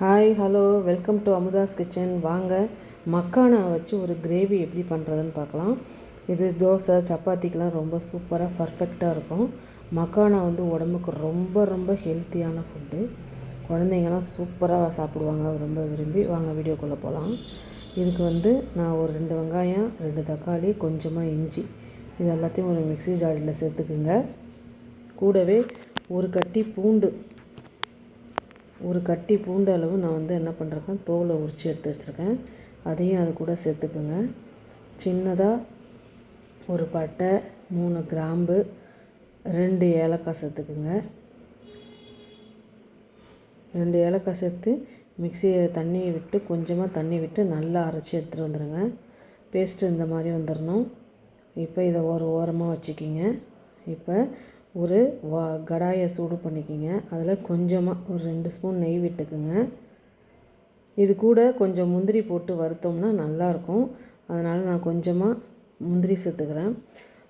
Hi hello welcome to Amudha's kitchen வாங்க மக்கானா வச்சு ஒரு கிரேவி எப்படி பண்ணுறதுன்னு பார்க்கலாம். இது தோசை சப்பாத்திக்கெலாம் ரொம்ப சூப்பராக பர்ஃபெக்டாக இருக்கும். மக்கானா வந்து உடம்புக்கு ரொம்ப ரொம்ப ஹெல்த்தியான ஃபுட்டு குழந்தைங்கலாம் சூப்பராக சாப்பிடுவாங்க ரொம்ப விரும்பி. வாங்க வீடியோக்குள்ளே போகலாம் இதுக்கு வந்து நான் ஒரு ரெண்டு வெங்காயம் ரெண்டு தக்காளி கொஞ்சமாக இஞ்சி. இது எல்லாத்தையும் ஒரு மிக்ஸி ஜாடியில் சேர்த்துக்குங்க. கூடவே ஒரு கட்டி பூண்டு. ஒரு கட்டி பூண்டு அளவு நான் வந்து என்ன பண்ணுறேன் தோலை உரித்து எடுத்து வச்சுருக்கேன். அதையும் அது கூட சேர்த்துக்குங்க. சின்னதாக ஒரு பட்டை மூணு கிராம்பு ரெண்டு ஏலக்காய் சேர்த்துக்குங்க. ரெண்டு ஏலக்காய் சேர்த்து மிக்சியை தண்ணியை விட்டு கொஞ்சமாக தண்ணி விட்டு நல்லா அரைச்சி எடுத்துகிட்டு வந்துடுங்க பேஸ்ட்டு இந்த மாதிரி வந்துடணும் இப்போ இதை ஒரு ஓரமாக வச்சுக்கிங்க. இப்போ ஒரு வா கடாயை சூடு பண்ணிக்கிங்க. அதில் கொஞ்சமாக ஒரு ரெண்டு ஸ்பூன் நெய் விட்டுக்குங்க. இது கூட கொஞ்சம் முந்திரி போட்டு வறுத்தோம்னா நல்லாயிருக்கும். அதனால் நான் கொஞ்சமாக முந்திரி சேர்த்துக்கிறேன்.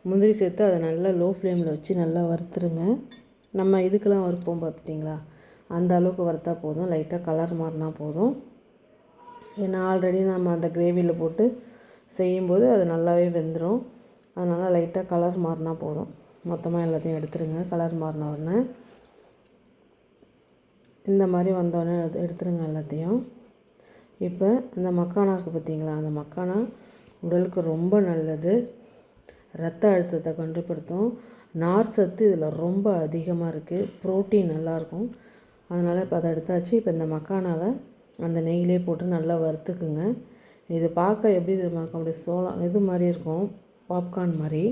முந்திரி சேர்த்து அதை நல்லா லோ ஃப்ளேமில் வச்சு நல்லா வறுத்துருங்க. நம்ம இதுக்கெல்லாம் வறுப்போம் பார்த்தீங்களா அந்த அளவுக்கு வறுத்தா போதும். லைட்டாக கலர் மாறினா போதும். ஏன்னா ஆல்ரெடி நம்ம அந்த கிரேவியில் போட்டு செய்யும்போது அது நல்லாவே வெந்துடும் அதனால் லைட்டாக கலர் மாறினா போதும். மொத்தமாக எல்லாத்தையும் எடுத்துருங்க. கலர் மாறின உடனே இந்த மாதிரி வந்தோடனே எடுத்து எடுத்துருங்க எல்லாத்தையும். இப்போ இந்த மக்கானா இருக்குது பார்த்தீங்களா அந்த மக்கானா உடலுக்கு ரொம்ப நல்லது. ரத்த அழுத்தத்தை கட்டுப்படுத்தும். நார் சத்து இதில் ரொம்ப அதிகமாக இருக்குது ப்ரோட்டீன் நல்லாயிருக்கும் அதனால் இப்போ அதை எடுத்தாச்சு. இப்போ இந்த மக்கானாவை அந்த நெய்யிலே போட்டு நல்லா வறுத்துக்குங்க. இது பார்க்க எப்படி இது இருக்கும் அப்படி சோளம் இது மாதிரி இருக்கும். பாப்கார்ன் மாதிரி.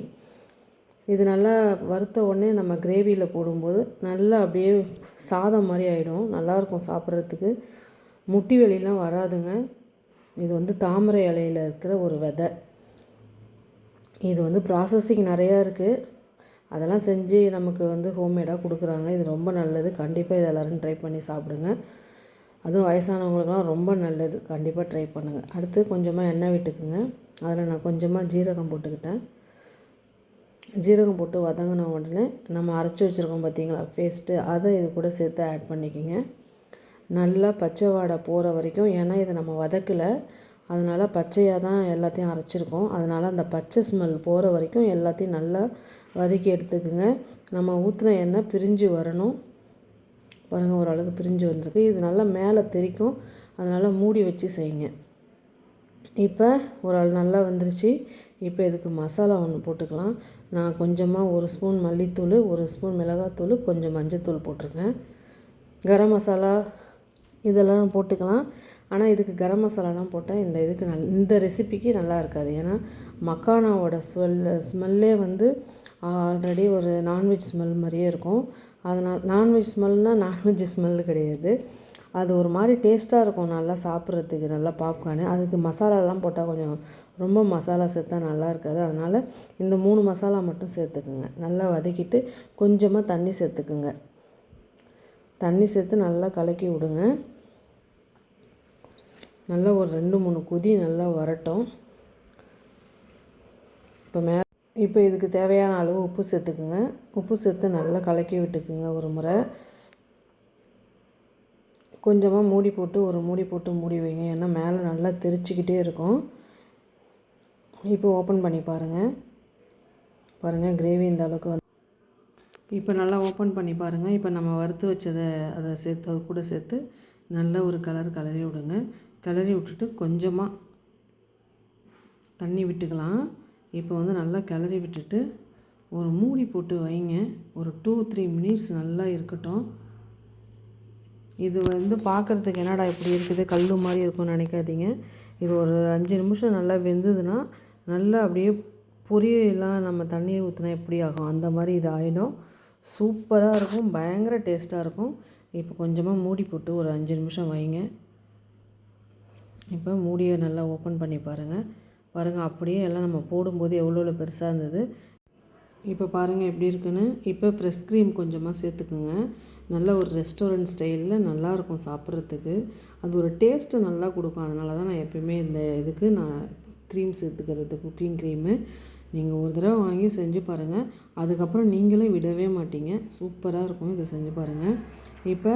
இது நல்லா வறுத்த உடனே நம்ம கிரேவியில் போடும்போது நல்லா அப்படியே சாதம் மாதிரி ஆகிடும் நல்லாயிருக்கும் சாப்பிட்றதுக்கு. முட்டி வெளியெலாம் வராதுங்க. இது வந்து தாமரை இலையில் இருக்கிற ஒரு விதை. இது வந்து ப்ராசஸிங் நிறையா இருக்குது அதெல்லாம் செஞ்சு நமக்கு வந்து ஹோம்மேடாக கொடுக்குறாங்க. இது ரொம்ப நல்லது. கண்டிப்பாக இது எல்லோரும் ட்ரை பண்ணி சாப்பிடுங்க. அதுவும் வயசானவங்களுக்குலாம் ரொம்ப நல்லது. கண்டிப்பாக ட்ரை பண்ணுங்கள் அடுத்து கொஞ்சமாக எண்ணெய் விட்டுக்குங்க. அதில் நான் கொஞ்சமாக ஜீரகம் போட்டுக்கிட்டேன். ஜீரகம் போட்டு வதங்கின உடனே நம்ம அரைச்சி வச்சுருக்கோம் பார்த்தீங்களா பேஸ்ட்டு அதை இது கூட சேர்த்து ஆட் பண்ணிக்கோங்க. நல்லா பச்சை வாடை போகிற வரைக்கும் ஏன்னா இதை நம்ம வதக்கலை. அதனால் பச்சையாக தான் எல்லாத்தையும் அரைச்சிருக்கோம். அதனால் அந்த பச்சை ஸ்மெல் போகிற வரைக்கும் எல்லாத்தையும் நல்லா வதக்கி எடுத்துக்கோங்க. நம்ம ஊற்றின எண்ணெய் பிரிஞ்சு வரணும். பாருங்கள் ஓரளவுக்கு பிரிஞ்சு வந்திருக்கு. இது நல்லா மேலே தெரிக்கும். அதனால் மூடி வச்சு செய்யுங்க. இப்போ ஒரு ஆள் நல்லா வந்துருச்சு. இப்போ இதுக்கு மசாலா ஒன்று போட்டுக்கலாம். நான் கொஞ்சமாக ஒரு ஸ்பூன் மல்லித்தூள் ஒரு ஸ்பூன் மிளகாத்தூள் கொஞ்சம் மஞ்சத்தூள் போட்டிருக்கேன். கரம் மசாலா இதெல்லாம் போட்டுக்கலாம். ஆனால் இதுக்கு கரம் மசாலாலாம் போட்டால் இந்த இதுக்கு நல் இந்த ரெசிபிக்கு நல்லா இருக்காது. ஏன்னா மக்கானாவோட ஸ்மெல் ஸ்மெல்லே வந்து ஆல்ரெடி ஒரு நான்வெஜ் ஸ்மெல் மாதிரியே இருக்கும். அதனால் நான்வெஜ் ஸ்மெல்னால் நான்வெஜ் ஸ்மெல்லு கிடையாது. அது ஒரு மாதிரி டேஸ்ட்டாக இருக்கும் நல்லா சாப்பிட்றதுக்கு நல்லா பாப்கார்னு அதுக்கு மசாலாலாம் போட்டால் கொஞ்சம் ரொம்ப மசாலா சேர்த்தா நல்லா இருக்காது. அதனால் இந்த மூணு மசாலா மட்டும் சேர்த்துக்குங்க. நல்லா வதக்கிட்டு கொஞ்சமாக தண்ணி சேர்த்துக்குங்க. தண்ணி சேர்த்து நல்லா கலக்கி விடுங்க. நல்லா ஒரு ரெண்டு மூணு கொதி நல்லா வரட்டும். இப்போ மே இப்போ இதுக்கு தேவையான அளவு உப்பு சேர்த்துக்குங்க. உப்பு சேர்த்து நல்லா கலக்கி விட்டுக்குங்க ஒரு முறை. கொஞ்சமாக மூடி போட்டு ஒரு மூடி போட்டு மூடி வைங்க. ஏன்னா மேலே நல்லா தெரிச்சிக்கிட்டே இருக்கும். இப்போ ஓப்பன் பண்ணி பாருங்கள் பாருங்கள் கிரேவி இந்த அளவுக்கு வந்து இப்போ நல்லா ஓப்பன் பண்ணி பாருங்கள் இப்போ நம்ம வறுத்து வச்சதை அதை சேர்த்து அது கூட சேர்த்து நல்ல ஒரு கலர் கலரி விடுங்க. கலரி விட்டுட்டு கொஞ்சமாக தண்ணி விட்டுக்கலாம். இப்போ வந்து நல்லா கிளறி விட்டுட்டு ஒரு மூடி போட்டு வைங்க. ஒரு டூ த்ரீ மினிட்ஸ் நல்லா இருக்கட்டும். இது வந்து பார்க்குறதுக்கு என்னடா இப்படி இருக்குது? கல் மாதிரி இருக்கும்னு நினைக்காதீங்க. இது ஒரு அஞ்சு நிமிஷம் நல்லா வெந்ததுன்னா நல்லா அப்படியே பொரியெல்லாம் நம்ம தண்ணீர் ஊற்றினா எப்படி ஆகும்? அந்த மாதிரி இது ஆகிடும் சூப்பராக இருக்கும். பயங்கர டேஸ்ட்டாக இருக்கும். இப்போ கொஞ்சமாக மூடி போட்டு ஒரு அஞ்சு நிமிஷம் வைங்க. இப்போ மூடியை நல்லா ஓப்பன் பண்ணி பாருங்கள் பாருங்கள் அப்படியே எல்லாம் நம்ம போடும்போது எவ்வளோ எவ்வளோ பெருசாக இருந்தது. இப்போ பாருங்கள் எப்படி இருக்குன்னு. இப்போ ஃப்ரெஷ் க்ரீம் கொஞ்சமாக சேர்த்துக்குங்க. நல்ல ஒரு ரெஸ்டாரண்ட் ஸ்டைலில் நல்லாயிருக்கும் சாப்பிட்றதுக்கு. அது ஒரு டேஸ்ட்டு நல்லா கொடுக்கும். அதனால தான் நான் எப்பயுமே இந்த இதுக்கு நான் க்ரீம் சேர்த்துக்கிறது குக்கிங் க்ரீமு நீங்கள் ஒரு தடவை வாங்கி செஞ்சு பாருங்கள் அதுக்கப்புறம் நீங்களும் விடவே மாட்டீங்க. சூப்பராக இருக்கும் இதை செஞ்சு பாருங்கள் இப்போ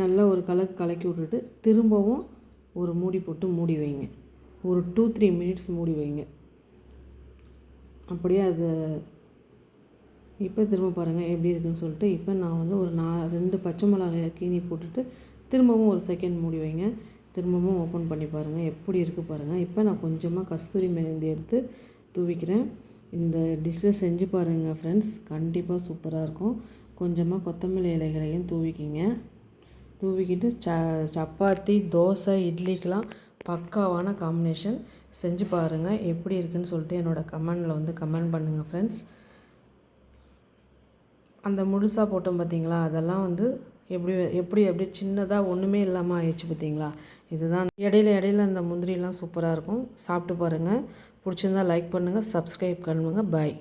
நல்லா ஒரு கலக்கு கலக்கி விட்டுட்டு திரும்பவும் ஒரு மூடி போட்டு மூடி வைங்க. ஒரு டூ த்ரீ மினிட்ஸ் மூடி வைங்க. அப்படியே அது இப்போ திரும்ப பாருங்கள் எப்படி இருக்குன்னு சொல்லிட்டு இப்போ நான் வந்து ஒரு நா ரெண்டு பச்சை மிளகாயை கீனி போட்டுட்டு திரும்பவும் ஒரு செகண்ட் மூடி வைங்க. திரும்பவும் ஓப்பன் பண்ணி பாருங்கள் எப்படி இருக்குது பாருங்கள் இப்போ நான் கொஞ்சமாக கஸ்தூரி மெஹந்தி எடுத்து தூவிக்கிறேன். இந்த டிஷ்ஷை செஞ்சு பாருங்கள் ஃப்ரெண்ட்ஸ் கண்டிப்பாக சூப்பராக இருக்கும். கொஞ்சமாக கொத்தமல்லி இலைகளையும் தூவிக்கிங்க. தூவிக்கிட்டு ச சப்பாத்தி தோசை இட்லிக்கெலாம் பக்காவான காம்பினேஷன் செஞ்சு பாருங்கள் எப்படி இருக்குன்னு சொல்லிட்டு என்னோடய கமெண்டில் வந்து கமெண்ட் பண்ணுங்கள் ஃப்ரெண்ட்ஸ் அந்த முழுசாக போட்டோம் பார்த்தீங்களா அதெல்லாம் வந்து எப்படி எப்படி அப்படியே சின்னதாக ஒன்றுமே இல்லாமல் ஆயிடுச்சு பார்த்தீங்களா இதுதான் இடையில இடையில அந்த முந்திரிலாம் சூப்பராக இருக்கும். சாப்பிட்டு பாருங்கள் பிடிச்சிருந்தா லைக் பண்ணுங்கள் சப்ஸ்கிரைப் பண்ணுங்கள் பாய்